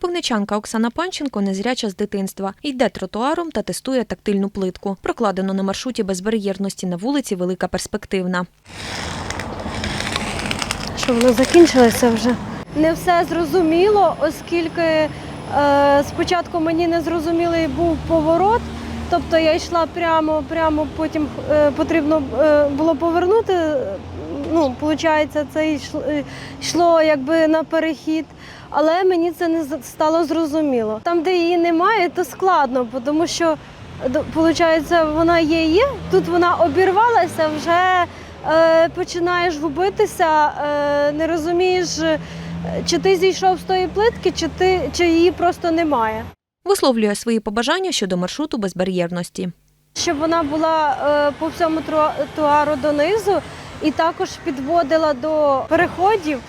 Кропивничанка Оксана Панченко незряча з дитинства. Йде тротуаром та тестує тактильну плитку. Прокладено на маршруті безбар'єрності на вулиці Велика Перспективна. що воно закінчилося вже. Не все зрозуміло, оскільки е, спочатку мені не зрозумілий був поворот. Тобто я йшла прямо, прямо потім е, потрібно е, було повернути. е, Ну, виходить, це йшло, е, йшло якби на перехід, але мені це не стало зрозуміло. Там, де її немає, то складно, тому що виходить, вона є, є. Тут вона обірвалася, вже е, починаєш губитися, е, не розумієш, е, чи ти зійшов з тої плитки, чи, ти, чи її просто немає. Висловлює свої побажання щодо маршруту безбар'єрності. Щоб вона була е, по всьому тротуару донизу і також підводила до переходів.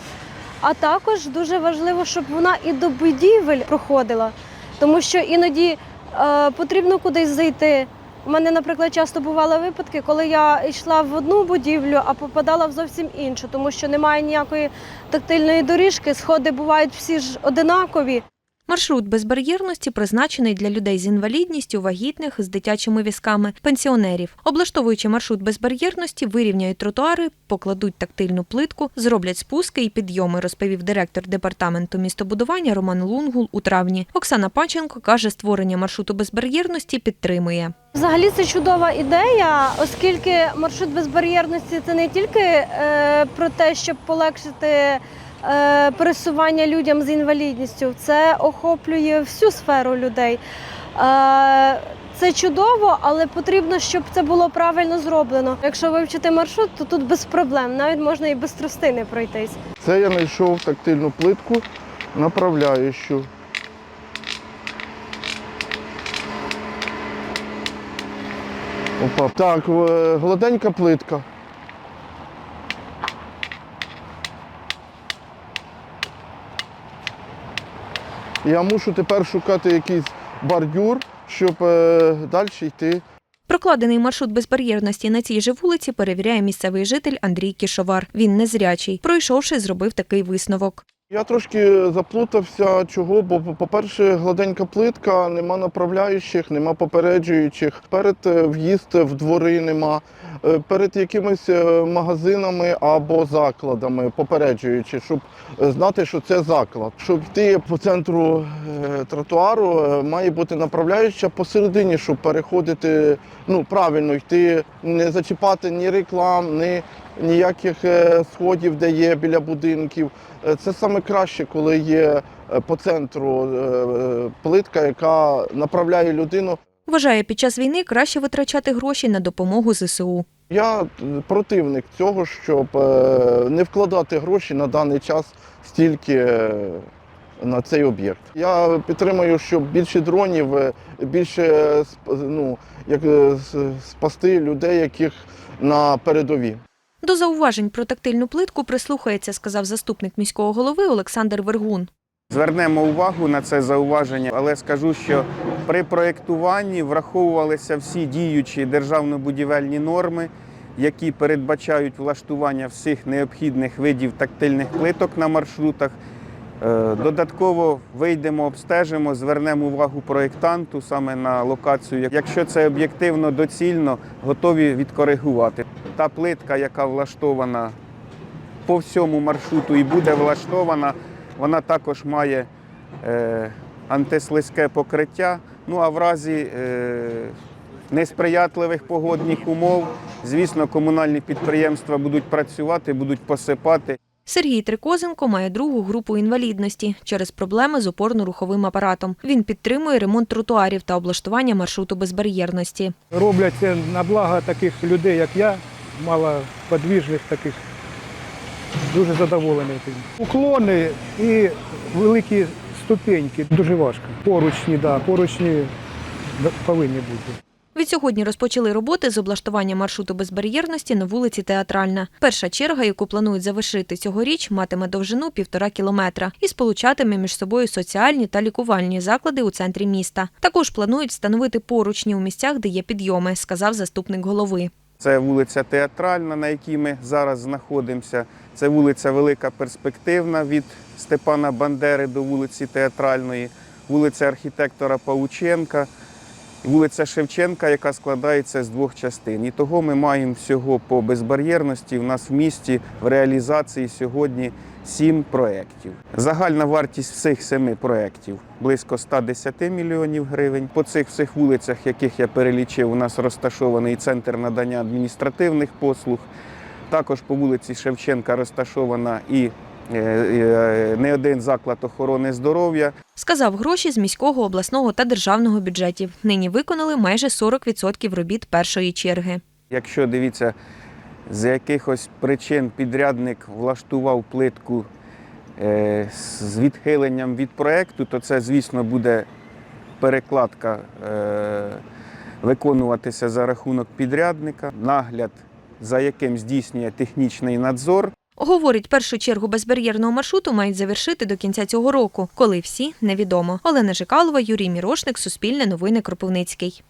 А також дуже важливо, щоб вона і до будівель проходила, тому що іноді е, потрібно кудись зайти. У мене, наприклад, часто бували випадки, коли я йшла в одну будівлю, а попадала в зовсім іншу, тому що немає ніякої тактильної доріжки, сходи бувають всі ж одинакові. Маршрут безбар'єрності призначений для людей з інвалідністю, вагітних, з дитячими візками, пенсіонерів. Облаштовуючи маршрут безбар'єрності, вирівняють тротуари, покладуть тактильну плитку, зроблять спуски і підйоми, розповів директор департаменту містобудування Роман Лунгул у травні. Оксана Панченко каже, створення маршруту безбар'єрності підтримує. Взагалі це чудова ідея, оскільки маршрут безбар'єрності це не тільки е, про те, щоб полегшити пересування людям з інвалідністю, це охоплює всю сферу людей. Е, це чудово, але потрібно, щоб це було правильно зроблено. Якщо вивчити маршрут, то тут без проблем, навіть можна і без тростини пройтись. Це я знайшов тактильну плитку направляючу. Опа. Так, е, гладенька плитка. Я мушу тепер шукати якийсь бордюр, щоб е, далі йти. Прокладений маршрут безбар'єрності на цій же вулиці перевіряє місцевий житель Андрій Кішовар. Він незрячий. Пройшовши, зробив такий висновок. Я трошки заплутався, чого, бо, по-перше, гладенька плитка, нема направляючих, нема попереджуючих. Перед е, в'їзд в двори нема, Е, перед якимись е, магазинами або закладами попереджуючи, щоб знати, що це заклад. Щоб йти по центру тротуару, має бути направляюча посередині, щоб переходити, ну правильно йти, не зачіпати ні реклам, ні ніяких е, сходів, де є біля будинків. Е, Це саме краще, коли є е, по центру плитка, яка направляє людину. Вважає, під час війни краще витрачати гроші на допомогу ЗСУ. Я противник цього, щоб не вкладати гроші на даний час стільки на цей об'єкт. Я підтримую, щоб більше дронів, більше ну, як, спасти людей, яких на передовій. До зауважень про тактильну плитку прислухається, сказав заступник міського голови Олександр Вергун. Звернемо увагу на це зауваження, але скажу, що при проєктуванні враховувалися всі діючі державно-будівельні норми, які передбачають влаштування всіх необхідних видів тактильних плиток на маршрутах. Е, Додатково вийдемо, обстежимо, звернемо увагу проєктанту саме на локацію. Якщо це об'єктивно доцільно, готові відкоригувати. Та плитка, яка влаштована по всьому маршруту і буде влаштована, вона також має е, антислизьке покриття. Ну а в разі е, несприятливих погодних умов, звісно, комунальні підприємства будуть працювати, будуть посипати. Сергій Трикозенко має другу групу інвалідності через проблеми з опорно-руховим апаратом. Він підтримує ремонт тротуарів та облаштування маршруту безбар'єрності. роблять це на благо таких людей, як я, малоподвіжних таких. Дуже задоволений тим. Уклони і великі ступеньки дуже важко. Поручні, да, поручні повинні бути. Відсьогодні розпочали роботи з облаштування маршруту безбар'єрності на вулиці Театральна. Перша черга, яку планують завершити цьогоріч, матиме довжину півтора кілометра і сполучатиме між собою соціальні та лікувальні заклади у центрі міста. Також планують встановити поручні у місцях, де є підйоми, сказав заступник голови. Це вулиця Театральна, на якій ми зараз знаходимося. Це вулиця Велика Перспективна від Степана Бандери до вулиці Театральної, вулиця архітектора Паученка, вулиця Шевченка, яка складається з двох частин. І того ми маємо всього по безбар'єрності. У нас в місті в реалізації сьогодні сім проєктів. Загальна вартість всіх семи проєктів близько 110 мільйонів гривень. По цих всіх вулицях, яких я перелічив, у нас розташований центр надання адміністративних послуг. Також по вулиці Шевченка розташована і не один заклад охорони здоров'я. Сказав, гроші з міського, обласного та державного бюджетів. Нині виконали майже 40% робіт першої черги. Якщо дивіться, з якихось причин підрядник влаштував плитку е, з відхиленням від проєкту, то це, звісно, буде перекладка е, виконуватися за рахунок підрядника, нагляд, за яким здійснює технічний надзор. Говорить, першу чергу безбар'єрного маршруту мають завершити до кінця цього року. Коли всі невідомо. Олена Жикалова, Юрій Мірошник, Суспільне новини Кропивницький.